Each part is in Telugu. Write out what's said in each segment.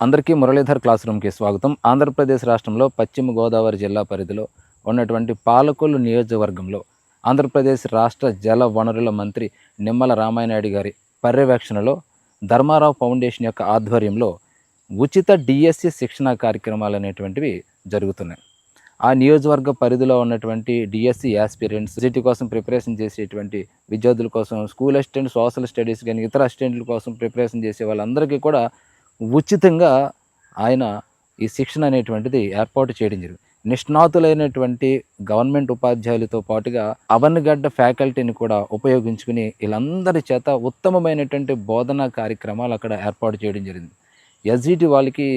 అందరికీ మురళీధర్ క్లాస్ రూమ్కి స్వాగతం. ఆంధ్రప్రదేశ్ రాష్ట్రంలో పశ్చిమ గోదావరి జిల్లా పరిధిలో ఉన్నటువంటి పాలకొల్లు నియోజకవర్గంలో ఆంధ్రప్రదేశ్ రాష్ట్ర జల వనరుల మంత్రి నిమ్మల రామాయణాయుడు గారి పర్యవేక్షణలో ధర్మారావు ఫౌండేషన్ యొక్క ఆధ్వర్యంలో ఉచిత డిఎస్సి శిక్షణ కార్యక్రమాలు అనేటువంటివి జరుగుతున్నాయి. ఆ నియోజకవర్గ పరిధిలో ఉన్నటువంటి డిఎస్సి యాస్పిరెంట్స్ సిటీ కోసం ప్రిపరేషన్ చేసేటువంటి విద్యార్థుల కోసం స్కూల్ అసిస్టెంట్ సోషల్ స్టడీస్ కానీ ఇతర అసిస్టెంట్ల కోసం ప్రిపరేషన్ చేసే వాళ్ళందరికీ కూడా ఉచితంగా ఆయన ఈ శిక్షణ అనేటువంటిది ఏర్పాటు చేయడం జరిగింది. నిష్ణాతులైనటువంటి గవర్నమెంట్ ఉపాధ్యాయులతో పాటుగా అవన్నగడ్డ ఫ్యాకల్టీని కూడా ఉపయోగించుకుని వీళ్ళందరి చేత ఉత్తమమైనటువంటి బోధనా కార్యక్రమాలు అక్కడ ఏర్పాటు చేయడం జరిగింది. ఎస్జిటి వాళ్ళకి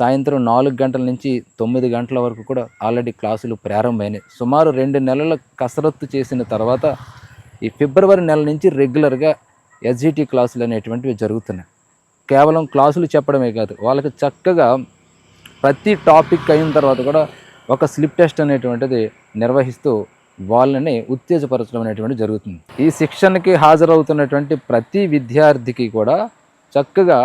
సాయంత్రం నాలుగు గంటల నుంచి తొమ్మిది గంటల వరకు కూడా ఆల్రెడీ క్లాసులు ప్రారంభమైనాయి. సుమారు రెండు నెలల కసరత్తు చేసిన తర్వాత ఈ ఫిబ్రవరి నెల నుంచి రెగ్యులర్గా ఎస్జిటి క్లాసులు అనేటువంటివి జరుగుతున్నాయి. కేవలం క్లాసులు చెప్పడమే కాదు వాళ్ళకి చక్కగా ప్రతి టాపిక్ అయిన తర్వాత కూడా ఒక స్లిప్ టెస్ట్ అనేటువంటిది నిర్వహిస్తూ వాళ్ళని ఉత్తేజపరచడం అనేటువంటి జరుగుతుంది. ఈ శిక్షణకి హాజరవుతున్నటువంటి ప్రతి విద్యార్థికి కూడా చక్కగా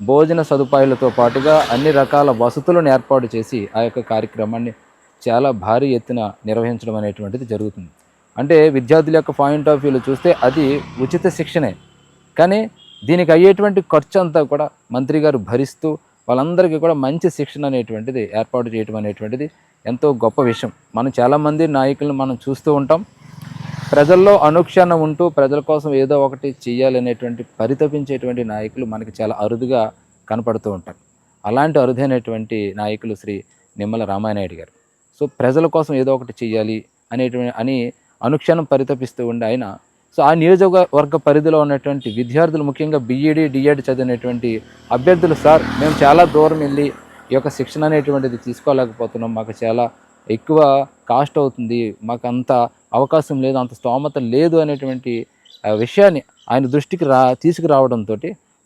భోజన సదుపాయాలతో పాటుగా అన్ని రకాల వసతులను ఏర్పాటు చేసి ఆ యొక్క కార్యక్రమాన్ని చాలా భారీ ఎత్తున నిర్వహించడం అనేటువంటిది జరుగుతుంది. అంటే విద్యార్థుల యొక్క పాయింట్ ఆఫ్ వ్యూలో చూస్తే అది ఉచిత శిక్షణే. కానీ దీనికి అయ్యేటువంటి ఖర్చు అంతా కూడా మంత్రి గారు భరిస్తూ వాళ్ళందరికీ కూడా మంచి శిక్షణ అనేటువంటిది ఏర్పాటు చేయటం అనేటువంటిది ఎంతో గొప్ప విషయం. మనం చాలామంది నాయకులను మనం చూస్తూ ఉంటాం. ప్రజల్లో అనుక్షణం ఉంటూ ప్రజల కోసం ఏదో ఒకటి చేయాలనేటువంటి పరితపించేటువంటి నాయకులు మనకి చాలా అరుదుగా కనపడుతూ ఉంటారు. అలాంటి అరుదైనటువంటి నాయకులు శ్రీ నిమ్మల రామానాయుడు గారు. సో ప్రజల కోసం ఏదో ఒకటి చేయాలి అనేటువంటి అని అనుక్షణం పరితపిస్తూ ఉండే ఆయన సో ఆ నియోజకవర్గ పరిధిలో ఉన్నటువంటి విద్యార్థులు ముఖ్యంగా బీఈడి డిఎడ్ చదివినటువంటి అభ్యర్థులు సార్ మేము చాలా దూరం వెళ్ళి ఈ యొక్క శిక్షణ అనేటువంటిది తీసుకోలేకపోతున్నాం. మాకు చాలా ఎక్కువ కాస్ట్ అవుతుంది. మాకు అంత అవకాశం లేదు అంత స్తోమత లేదు అనేటువంటి విషయాన్ని ఆయన దృష్టికి రా తీసుకురావడంతో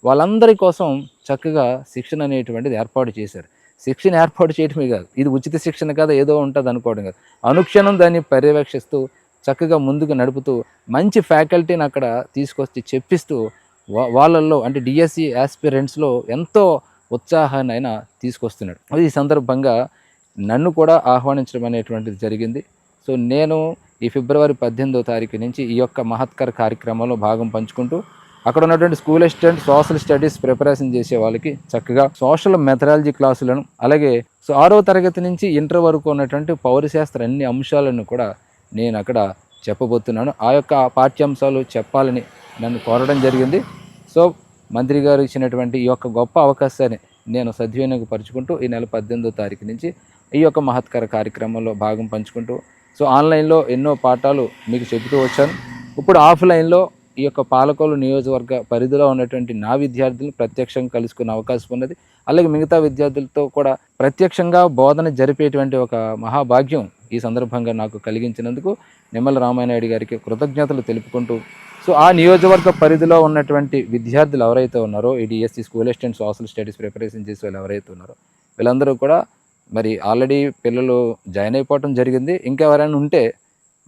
వాళ్ళందరి కోసం చక్కగా శిక్షణ అనేటువంటిది ఏర్పాటు చేశారు. శిక్షణ ఏర్పాటు చేయడమే కాదు ఇది ఉచిత శిక్షణ కదా ఏదో ఉంటుంది అనుకోవడం కాదు. అనుక్షణం దాన్ని పర్యవేక్షిస్తూ చక్కగా ముందుకు నడుపుతూ మంచి ఫ్యాకల్టీని అక్కడ తీసుకొచ్చి చెప్పిస్తూ వాళ్ళల్లో అంటే డిఎస్సి ఆస్పిరెంట్స్లో ఎంతో ఉత్సాహాన్ని ఆయన తీసుకొస్తున్నాడు. అది ఈ సందర్భంగా నన్ను కూడా ఆహ్వానించడం అనేటువంటిది జరిగింది. సో నేను ఈ ఫిబ్రవరి పద్దెనిమిదో తారీఖు నుంచి ఈ యొక్క మహత్కర కార్యక్రమంలో భాగం పంచుకుంటూ అక్కడ ఉన్నటువంటి school assistant social studies preparation చేసే వాళ్ళకి చక్కగా సోషల్ మెథడాలజీ క్లాసులను అలాగే సో ఆరో తరగతి నుంచి ఇంటర్ వరకు ఉన్నటువంటి పౌరశాస్త్ర అన్ని అంశాలను కూడా నేను అక్కడ చెప్పబోతున్నాను. ఆ యొక్క పాఠ్యాంశాలు చెప్పాలని నన్ను కోరడం జరిగింది. సో మంత్రి గారు ఇచ్చినటువంటి ఈ యొక్క గొప్ప అవకాశాన్ని నేను సద్వినియోగపరుచుకుంటూ ఈ నెల పద్దెనిమిదో తారీఖు నుంచి ఈ యొక్క మహత్కర కార్యక్రమంలో భాగం పంచుకుంటూ సో ఆన్లైన్లో ఎన్నో పాఠాలు మీకు చెబుతూ వచ్చాను. ఇప్పుడు ఆఫ్లైన్లో ఈ యొక్క పాలకోలు నియోజకవర్గ పరిధిలో ఉన్నటువంటి నా విద్యార్థులు ప్రత్యక్షంగా కలుసుకునే అవకాశం ఉన్నది. అలాగే మిగతా విద్యార్థులతో కూడా ప్రత్యక్షంగా బోధన జరిపేటువంటి ఒక మహాభాగ్యం ఈ సందర్భంగా నాకు కలిగించినందుకు నిమ్మల రామానాయుడు గారికి కృతజ్ఞతలు తెలుపుకుంటూ సో ఆ నియోజకవర్గ పరిధిలో ఉన్నటువంటి విద్యార్థులు ఎవరైతే ఉన్నారో ఈ DSC school assistant social studies preparation చేసే వాళ్ళు ఎవరైతే ఉన్నారో వీళ్ళందరూ కూడా మరి ఆల్రెడీ పిల్లలు జాయిన్ అయిపోవటం జరిగింది. ఇంకా ఎవరైనా ఉంటే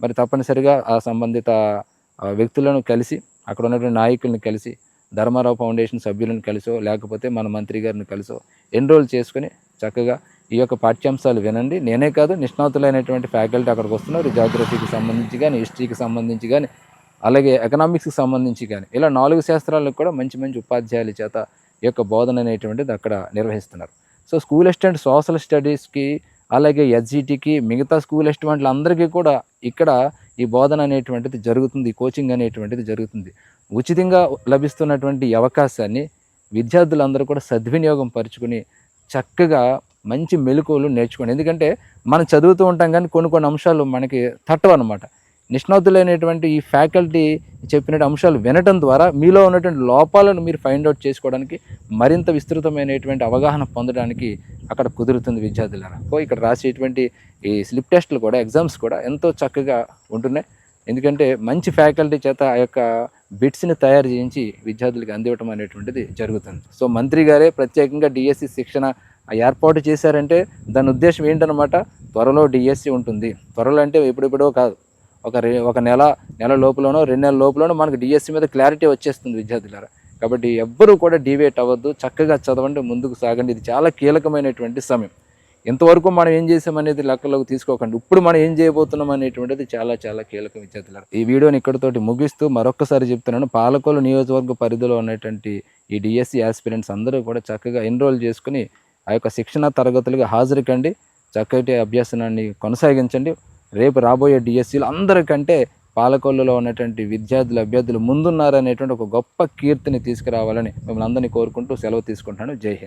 మరి తప్పనిసరిగా ఆ సంబంధిత వ్యక్తులను కలిసి అక్కడ ఉన్నటువంటి నాయకులను కలిసి ధర్మారావు ఫౌండేషన్ సభ్యులను కలిసో లేకపోతే మన మంత్రి గారిని కలిసో ఎన్రోల్ చేసుకుని చక్కగా ఈ యొక్క పాఠ్యాంశాలు వినండి. నేనే కాదు నిష్ణాతులైనటువంటి ఫ్యాకల్టీ అక్కడికి వస్తున్నారు. జాగ్రఫీకి సంబంధించి కానీ హిస్టరీకి సంబంధించి కానీ అలాగే ఎకనామిక్స్కి సంబంధించి కానీ ఇలా నాలుగు శాస్త్రాలకు కూడా మంచి మంచి ఉపాధ్యాయుల చేత ఈ యొక్క బోధన అనేటువంటిది అక్కడ నిర్వహిస్తున్నారు. సో స్కూల్ అసిస్టెంట్ సోషల్ స్టడీస్కి అలాగే ఎస్జిటికి మిగతా స్కూల్ అసిస్టెంట్లు అందరికీ కూడా ఇక్కడ ఈ బోధన అనేటువంటిది జరుగుతుంది ఈ కోచింగ్ అనేటువంటిది జరుగుతుంది. ఉచితంగా లభిస్తున్నటువంటి అవకాశాన్ని విద్యార్థులందరూ కూడా సద్వినియోగం పరుచుకుని చక్కగా మంచి మెలకువలు నేర్చుకోండి. ఎందుకంటే మనం చదువుతూ ఉంటాం కానీ కొన్ని కొన్ని అంశాలు మనకి తట్టవు అనమాట నిష్ణాతులైనటువంటి ఈ ఫ్యాకల్టీ చెప్పిన అంశాలు వినటం ద్వారా మీలో ఉన్నటువంటి లోపాలను మీరు ఫైండ్ అవుట్ చేసుకోవడానికి మరింత విస్తృతమైనటువంటి అవగాహన పొందడానికి అక్కడ కుదురుతుంది విద్యార్థులారా. సో ఇక్కడ రాసేటువంటి ఈ స్లిప్ టెస్ట్లు కూడా ఎగ్జామ్స్ కూడా ఎంతో చక్కగా ఉంటున్నాయి. ఎందుకంటే మంచి ఫ్యాకల్టీ చేత ఆ యొక్క బిట్స్ని తయారు చేయించి విద్యార్థులకు అందివ్వటం అనేటువంటిది జరుగుతుంది. సో మంత్రి గారే ప్రత్యేకంగా డిఎస్సి శిక్షణ ఏర్పాటు చేశారంటే దాని ఉద్దేశం ఏంటనమాట త్వరలో డిఎస్సి ఉంటుంది. త్వరలో అంటే ఇప్పుడిప్పుడో కాదు. ఒక రే ఒక నెల నెల లోపలనో రెండు నెలల లోపలనో మనకు డిఎస్సి మీద క్లారిటీ వచ్చేస్తుంది విద్యార్థులారా. కాబట్టి ఎవ్వరూ కూడా డివేట్ అవ్వద్దు. చక్కగా చదవండి ముందుకు సాగండి. ఇది చాలా కీలకమైనటువంటి సమయం. ఇంతవరకు మనం ఏం చేసామనేది లెక్కలోకి తీసుకోకండి. ఇప్పుడు మనం ఏం చేయబోతున్నాం అనేటువంటిది చాలా చాలా కీలక విద్యార్థులు ఈ వీడియోని ఇక్కడితోటి ముగిస్తూ మరొకసారి చెప్తున్నాను. పాలకొల్లు నియోజకవర్గ పరిధిలో ఉన్నటువంటి ఈ డిఎస్సి ఆస్పిరెంట్స్ అందరూ కూడా చక్కగా ఎన్రోల్ చేసుకుని ఆ యొక్క శిక్షణ తరగతులుగా హాజరు కండి చక్కటి అభ్యాసనాన్ని కొనసాగించండి. రేపు రాబోయే డిఎస్సీలు అందరికంటే పాలకొల్లులో ఉన్నటువంటి విద్యార్థులు అభ్యర్థులు ముందున్నారనేటువంటి ఒక గొప్ప కీర్తిని తీసుకురావాలని మిమ్మల్ని అందరినీ కోరుకుంటూ సెలవు తీసుకుంటాను జై హింద్.